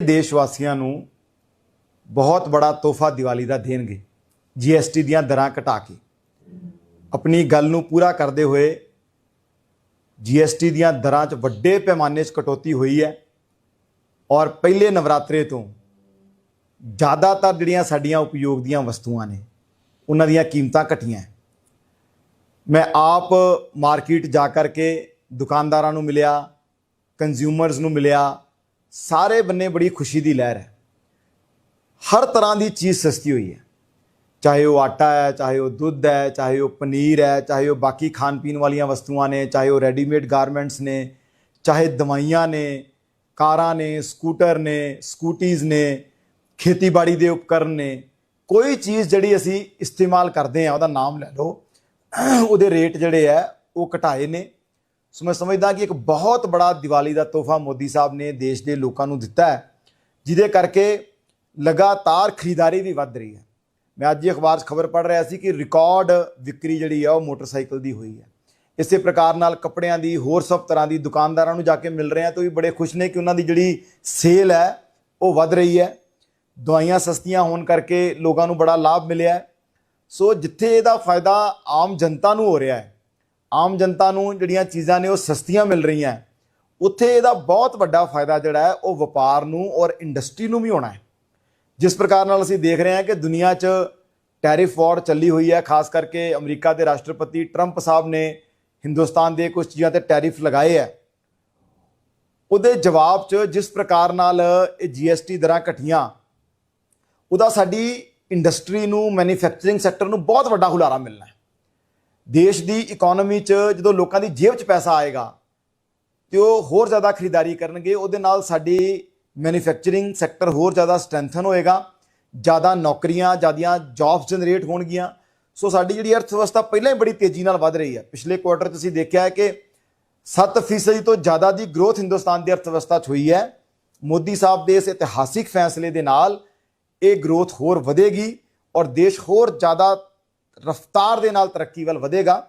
ਦੇਸ਼ ਵਾਸੀਆਂ ਨੂੰ ਬਹੁਤ ਬੜਾ ਤੋਹਫਾ ਦੀਵਾਲੀ ਦਾ ਦੇਣਗੇ ਜੀਐਸਟੀ ਦੀਆਂ ਦਰਾਂ ਘਟਾ ਕੇ। ਆਪਣੀ ਗੱਲ ਨੂੰ ਪੂਰਾ ਕਰਦੇ ਹੋਏ ਜੀਐਸਟੀ ਦੀਆਂ ਦਰਾਂ 'ਚ ਵੱਡੇ ਪੈਮਾਨੇ 'ਚ ਕਟੌਤੀ ਹੋਈ ਹੈ ਔਰ ਪਹਿਲੇ ਨਵਰਾਤਰੇ ਤੋਂ ਜ਼ਿਆਦਾਤਰ ਜਿਹੜੀਆਂ ਸਾਡੀਆਂ ਉਪਯੋਗ ਦੀਆਂ ਵਸਤੂਆਂ ਨੇ, ਉਹਨਾਂ ਦੀਆਂ ਕੀਮਤਾਂ ਘਟੀਆਂ ਮੈਂ ਆਪ ਮਾਰਕੀਟ ਜਾ ਕਰਕੇ ਦੁਕਾਨਦਾਰਾਂ ਨੂੰ ਮਿਲਿਆ ਕੰਜ਼ਿਊਮਰਸ ਨੂੰ ਮਿਲਿਆ ਸਾਰੇ ਬੰਨੇ ਬੜੀ ਖੁਸ਼ੀ ਦੀ ਲਹਿਰ ਹੈ। ਹਰ ਤਰ੍ਹਾਂ ਦੀ ਚੀਜ਼ ਸਸਤੀ ਹੋਈ ਹੈ। ਚਾਹੇ ਉਹ ਆਟਾ ਹੈ, ਚਾਹੇ ਉਹ ਦੁੱਧ ਹੈ, ਚਾਹੇ ਉਹ ਪਨੀਰ ਹੈ, ਚਾਹੇ ਉਹ ਬਾਕੀ ਖਾਣ ਪੀਣ ਵਾਲੀਆਂ ਵਸਤੂਆਂ ਨੇ, ਚਾਹੇ ਉਹ ਰੈਡੀਮੇਡ ਗਾਰਮੈਂਟਸ ਨੇ, ਚਾਹੇ ਦਵਾਈਆਂ ਨੇ, ਕਾਰਾਂ ਨੇ, ਸਕੂਟਰ ਨੇ, ਸਕੂਟੀਜ਼ ਨੇ, ਖੇਤੀਬਾੜੀ ਦੇ ਉਪਕਰਨ ਨੇ, ਕੋਈ ਚੀਜ਼ ਜਿਹੜੀ ਅਸੀਂ ਇਸਤੇਮਾਲ ਕਰਦੇ ਆ ਉਹਦਾ ਨਾਮ ਲੈ ਲਓ, ਉਹਦੇ ਰੇਟ ਜਿਹੜੇ ਹੈ, ਉਹ ਘਟਾਏ ਨੇ। ਸੋ ਮੈਂ ਸਮਝਦਾ ਕਿ ਇੱਕ ਬਹੁਤ ਬੜਾ ਦੀਵਾਲੀ ਦਾ ਤੋਹਫਾ ਮੋਦੀ ਸਾਹਿਬ ਨੇ ਦੇਸ਼ ਦੇ ਲੋਕਾਂ ਨੂੰ ਦਿੱਤਾ ਹੈ, ਜਿਹਦੇ ਕਰਕੇ ਲਗਾਤਾਰ ਖਰੀਦਦਾਰੀ ਵੀ ਵੱਧ ਰਹੀ ਹੈ। ਮੈਂ ਅੱਜ ਹੀ ਅਖਬਾਰ 'ਚ ਖਬਰ ਪੜ੍ਹ ਰਿਹਾ ਸੀ ਕਿ ਰਿਕਾਰਡ ਵਿਕਰੀ ਜਿਹੜੀ ਆ ਉਹ ਮੋਟਰਸਾਈਕਲ ਦੀ ਹੋਈ ਹੈ। ਇਸੇ ਪ੍ਰਕਾਰ ਨਾਲ ਕੱਪੜਿਆਂ ਦੀ, ਹੋਰ ਸਭ ਤਰ੍ਹਾਂ ਦੀ ਦੁਕਾਨਦਾਰਾਂ ਨੂੰ ਜਾ ਕੇ ਮਿਲ ਰਹੇ ਆ ਤਾਂ ਵੀ ਬੜੇ ਖੁਸ਼ ਨੇ ਕਿ ਉਹਨਾਂ ਦੀ ਜਿਹੜੀ ਸੇਲ ਹੈ ਉਹ ਵੱਧ ਰਹੀ ਹੈ। ਦਵਾਈਆਂ ਸਸਤੀਆਂ ਹੋਣ ਕਰਕੇ ਲੋਕਾਂ ਨੂੰ ਬੜਾ ਲਾਭ ਮਿਲਿਆ ਸੋ ਜਿੱਥੇ ਇਹਦਾ ਫਾਇਦਾ ਆਮ ਜਨਤਾ ਨੂੰ ਹੋ ਰਿਹਾ ਹੈ ਆਮ ਜਨਤਾ ਨੂੰ ਜਿਹੜੀਆਂ ਚੀਜ਼ਾਂ ਨੇ ਉਹ ਸਸਤੀਆਂ ਮਿਲ ਰਹੀਆਂ ਉੱਥੇ ਇਹਦਾ ਬਹੁਤ ਵੱਡਾ ਫਾਇਦਾ ਜਿਹੜਾ ਹੈ, ਉਹ ਵਪਾਰ ਨੂੰ ਔਰ ਇੰਡਸਟਰੀ ਨੂੰ ਵੀ ਹੋਣਾ ਹੈ। ਜਿਸ ਪ੍ਰਕਾਰ ਨਾਲ ਅਸੀਂ ਦੇਖ ਰਹੇ ਹਾਂ ਕਿ ਦੁਨੀਆ 'ਚ ਟੈਰਿਫ ਵਾਰ ਚੱਲੀ ਹੋਈ ਹੈ, ਖਾਸ ਕਰਕੇ ਅਮਰੀਕਾ ਦੇ ਰਾਸ਼ਟਰਪਤੀ ਟਰੰਪ ਸਾਹਿਬ ਨੇ ਹਿੰਦੁਸਤਾਨ ਦੇ ਕੁਝ ਚੀਜ਼ਾਂ ਤੇ ਟੈਰਿਫ ਲਗਾਏ ਹੈ। ਉਹਦੇ ਜਵਾਬ 'ਚ ਜਿਸ ਪ੍ਰਕਾਰ ਨਾਲ ਇਹ ਜੀਐਸਟੀ ਦਰਾਂ ਘਟੀਆਂ, ਉਹਦਾ ਸਾਡੀ ਇੰਡਸਟਰੀ ਨੂੰ ਮੈਨੂਫੈਕਚਰਿੰਗ ਸੈਕਟਰ ਨੂੰ ਬਹੁਤ ਵੱਡਾ ਹੁਲਾਰਾ ਮਿਲਣਾ ਹੈ। ਦੇਸ਼ ਦੀ ਇਕਨੋਮੀ 'ਚ ਜਦੋਂ ਲੋਕਾਂ ਦੀ ਜੇਬ 'ਚ ਪੈਸਾ ਆਏਗਾ ਤੇ ਉਹ ਹੋਰ ਜ਼ਿਆਦਾ ਖਰੀਦਦਾਰੀ ਕਰਨਗੇ, ਉਹਦੇ ਨਾਲ ਸਾਡੀ ਮੈਨੂਫੈਕਚਰਿੰਗ ਸੈਕਟਰ ਹੋਰ ਜ਼ਿਆਦਾ ਸਟਰੈਂਥਨ ਹੋਏਗਾ, ਜ਼ਿਆਦਾ ਨੌਕਰੀਆਂ, ਜ਼ਿਆਦੀਆਂ ਜੌਬਸ ਜਨਰੇਟ ਹੋਣਗੀਆਂ। ਸੋ ਸਾਡੀ ਜਿਹੜੀ ਅਰਥ ਵਿਵਸਥਾ ਪਹਿਲਾਂ ਹੀ ਬੜੀ ਤੇਜ਼ੀ ਨਾਲ ਵਧ ਰਹੀ ਹੈ। ਪਿਛਲੇ ਕੁਆਟਰ 'ਚ ਅਸੀਂ ਦੇਖਿਆ ਹੈ ਕਿ 7% ਤੋਂ ਜ਼ਿਆਦਾ ਦੀ ਗਰੋਥ ਹਿੰਦੁਸਤਾਨ ਦੀ ਅਰਥ ਵਿਵਸਥਾ 'ਚ ਹੋਈ ਹੈ। ਮੋਦੀ ਸਾਹਿਬ ਦੇ ਇਸ ਇਤਿਹਾਸਿਕ ਫੈਸਲੇ ਦੇ ਨਾਲ ਇਹ ਗਰੋਥ ਹੋਰ ਵਧੇਗੀ ਔਰ ਦੇਸ਼ ਹੋਰ ਜ਼ਿਆਦਾ ਰਫ਼ਤਾਰ ਦੇ ਨਾਲ ਤਰੱਕੀ ਵੱਲ ਵਧੇਗਾ।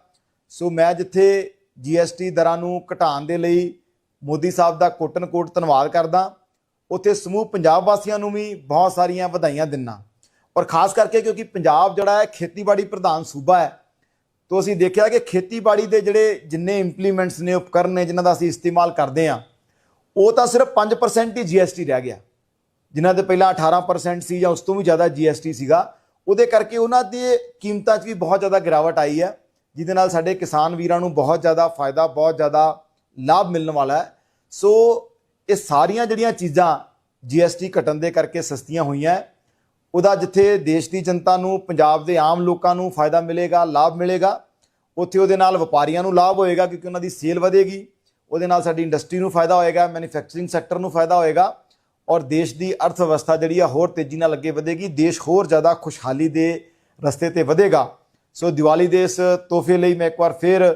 ਸੋ ਮੈਂ ਜਿੱਥੇ ਜੀਐਸਟੀ ਦਰਾਂ ਨੂੰ ਘਟਾਉਣ ਦੇ ਲਈ ਮੋਦੀ ਸਾਹਿਬ ਦਾ ਕੋਟਨ ਕੋਟ ਧੰਨਵਾਦ ਕਰਦਾ, ਉੱਥੇ ਸਮੂਹ ਪੰਜਾਬ ਵਾਸੀਆਂ ਨੂੰ ਵੀ ਬਹੁਤ ਸਾਰੀਆਂ ਵਧਾਈਆਂ ਦਿੰਨਾ। ਔਰ ਖਾਸ ਕਰਕੇ ਕਿਉਂਕਿ ਪੰਜਾਬ ਜਿਹੜਾ ਹੈ, ਖੇਤੀਬਾੜੀ ਪ੍ਰਧਾਨ ਸੂਬਾ ਹੈ, ਤੋਂ ਅਸੀਂ ਦੇਖਿਆ ਕਿ ਖੇਤੀਬਾੜੀ ਦੇ ਜਿਹੜੇ ਜਿੰਨੇ ਇੰਪਲੀਮੈਂਟਸ ਨੇ, ਉਪਕਰਨ ਨੇ, ਜਿਨ੍ਹਾਂ ਦਾ ਅਸੀਂ ਇਸਤੇਮਾਲ ਕਰਦੇ ਆ ਉਹ ਤਾਂ ਸਿਰਫ 5% ਹੀ ਜੀਐਸਟੀ ਰਹਿ ਗਿਆ। ਜਿਨ੍ਹਾਂ ਦੇ ਪਹਿਲਾਂ 18% ਸੀ ਜਾਂ ਉਸ ਤੋਂ ਵੀ ਜ਼ਿਆਦਾ ਜੀਐਸਟੀ ਸੀਗਾ ਉਹਦੇ ਕਰਕੇ ਉਹਨਾਂ ਦੀ ਕੀਮਤਾਂ 'ਚ ਵੀ ਬਹੁਤ ਜ਼ਿਆਦਾ ਗਿਰਾਵਟ ਆਈ ਹੈ, ਜਿਹਦੇ ਨਾਲ ਸਾਡੇ ਕਿਸਾਨ ਵੀਰਾਂ ਨੂੰ ਬਹੁਤ ਜ਼ਿਆਦਾ ਫਾਇਦਾ, ਬਹੁਤ ਜ਼ਿਆਦਾ ਲਾਭ ਮਿਲਣ ਵਾਲਾ ਹੈ। ਸੋ ਇਹ ਸਾਰੀਆਂ ਜਿਹੜੀਆਂ ਚੀਜ਼ਾਂ ਜੀਐਸਟੀ ਘਟਣ ਦੇ ਕਰਕੇ ਸਸਤੀਆਂ ਹੋਈਆਂ ਉਹਦਾ ਜਿੱਥੇ ਦੇਸ਼ ਦੀ ਜਨਤਾ ਨੂੰ, ਪੰਜਾਬ ਦੇ ਆਮ ਲੋਕਾਂ ਨੂੰ ਫਾਇਦਾ ਮਿਲੇਗਾ, ਲਾਭ ਮਿਲੇਗਾ, ਉੱਥੇ ਉਹਦੇ ਨਾਲ ਵਪਾਰੀਆਂ ਨੂੰ ਲਾਭ ਹੋਏਗਾ ਕਿਉਂਕਿ ਉਹਨਾਂ ਦੀ ਸੇਲ ਵਧੇਗੀ, ਉਹਦੇ ਨਾਲ ਸਾਡੀ ਇੰਡਸਟਰੀ ਨੂੰ ਫਾਇਦਾ ਹੋਏਗਾ ਮੈਨੂਫੈਕਚਰਿੰਗ ਸੈਕਟਰ ਨੂੰ ਫਾਇਦਾ ਹੋਏਗਾ। ਔਰ ਦੇਸ਼ ਦੀ ਅਰਥ ਵਿਵਸਥਾ ਜਿਹੜੀ ਆ ਹੋਰ ਤੇਜ਼ੀ ਨਾਲ ਅੱਗੇ ਵਧੇਗੀ, ਦੇਸ਼ ਹੋਰ ਜ਼ਿਆਦਾ ਖੁਸ਼ਹਾਲੀ ਦੇ ਰਸਤੇ ਤੇ ਵਧੇਗਾ। ਸੋ ਦੀਵਾਲੀ ਦੇ ਇਸ ਤੋਹਫੇ ਲਈ ਮੈਂ ਇੱਕ ਵਾਰ ਫੇਰ